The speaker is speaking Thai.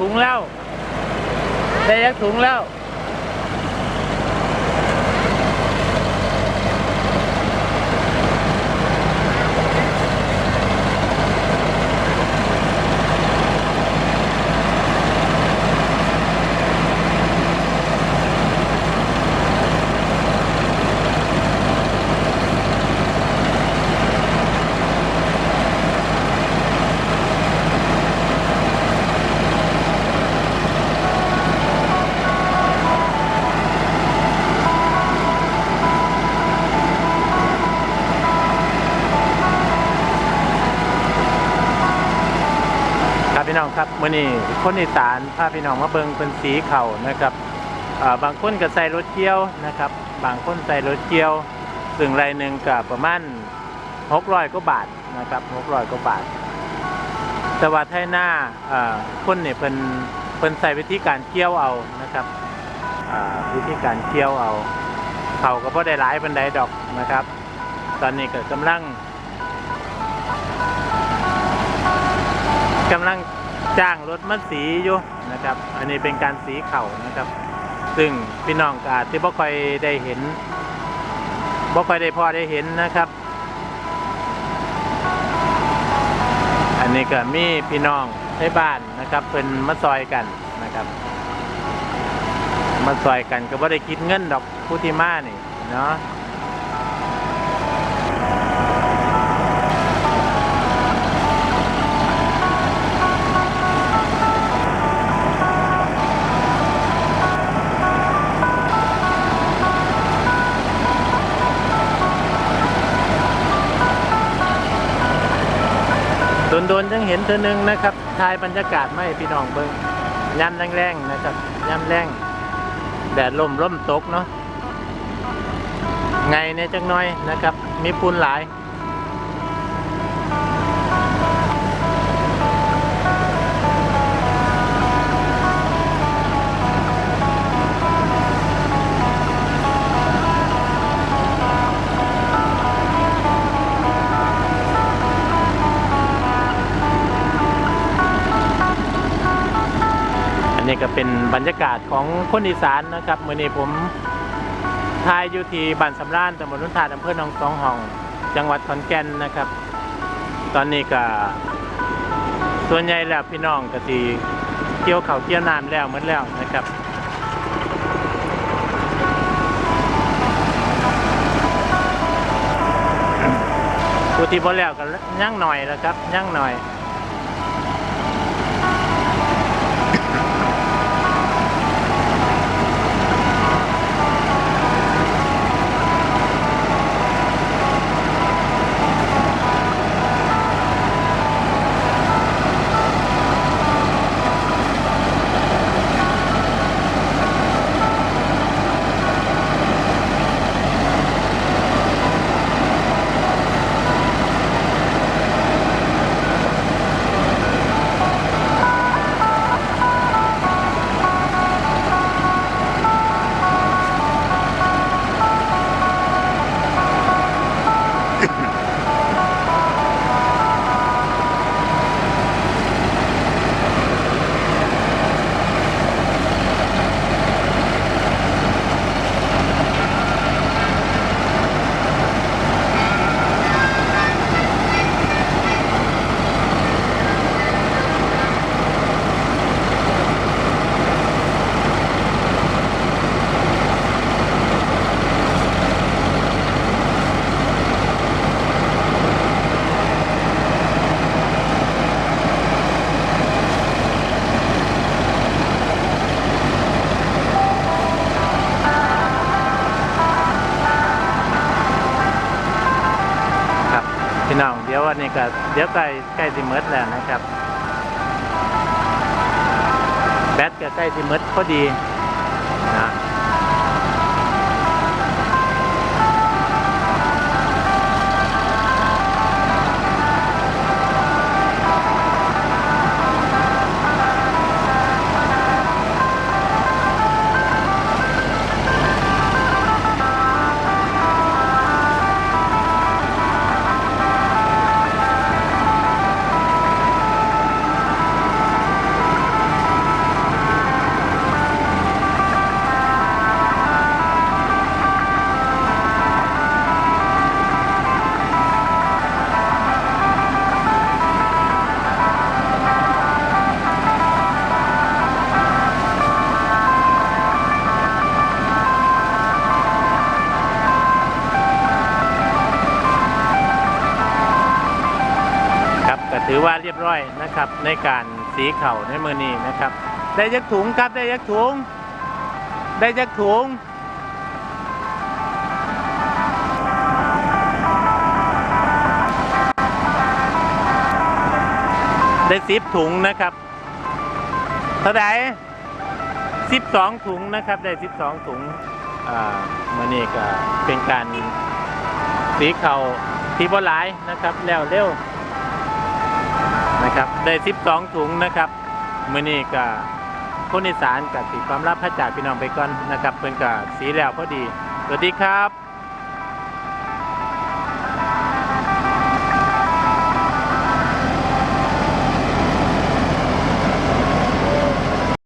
ถุงแล้ว ได้ยักถุงแล้ว พี่น้องครับมื่อนี้คนอีสานพาพี่น้องมาเบิงเป็นสีเขานะครับบางคนก็ใส่รถเกี่ยวนะครับ บางคนใส่รถเกี่ยวซึ่งรายหนึ่งก็ประมาณหกร้อยกว่าบาทนะครับหกร้อยกว่าบาท แต่ว่าไทยหน้าคนเนี่ยเพิ่นเพิ่นใส่วิธีการเกี่ยวเอานะครับวิธีการเกี่ยวเอาเขาก็บ่ได้หลายบันไดดอกนะครับ ตอนนี้ก็กำลังกำลัง จ้างรถมาสีอยู่นะครับ อันนี้เป็นการสีเข่านะครับ ซึ่งพี่น้องก็อาจจะบ่ค่อยได้เห็นบ่ค่อยได้พอได้เห็นนะครับ อันนี้ก็มีพี่น้องในบ้านนะครับเป็นมาซอยกันนะครับมาซอยกันก็บ่ได้คิดเงินดอกผู้ที่มานี่เนาะ โดนๆยังเห็นเธอหนึ่งนะครับถ่ายบรรยากาศไม่พี่น้องเบิ้งย้ำแรงๆนะครับย้ำแรงแดดลมร่มตกเนาะไงเนี่ยจังน้อยนะครับ มีปูนหลาย ก็เป็นบรรยากาศของคนอีสานนะครับเมื่อนี้ผมทายอยู่ที่บ้านสำรานตำบลรุ่นทาดอำเภอหนองสองห้อง จังหวัดขอนแก่นนะครับ ตอนนี้ก็ส่วนใหญ่แล้วพี่น้องก็สีเกี่ยวเขาเกี่ยวน้ำแล้วเหมือนแล้วนะครับผู้ที่บ่แล้วก็ย่งหน่อยแล้วครับย่งหน่อย องเดี๋ยววันนี้ก็เดี๋ยวใกล้ใกล้สิหมดแล้วนะครับ แบตก็ใกล้สิหมดพอดีนะ ถือว่าเรียบร้อยนะครับ ในการสีเข่าในมือนี้นะครับ ได้ยักถุงครับได้ยักถุง ได้ยักถุงได้สิบถุงนะครับ เท่าไหร่สิบสองถุงนะครับ ได้สิบสองถุงอ่ามือนี้ก็เป็นการสีเข่าที่บ่หลายนะครับ แล้วเร็ว นะครับ ได้สิบสองถุงนะครับมื่อนี้ก็คนอีสานกับสีความรับพระจากพี่น้องไปก่อนนะครับเพิ่นกับสีแล้วพอดี สวัสดีครับ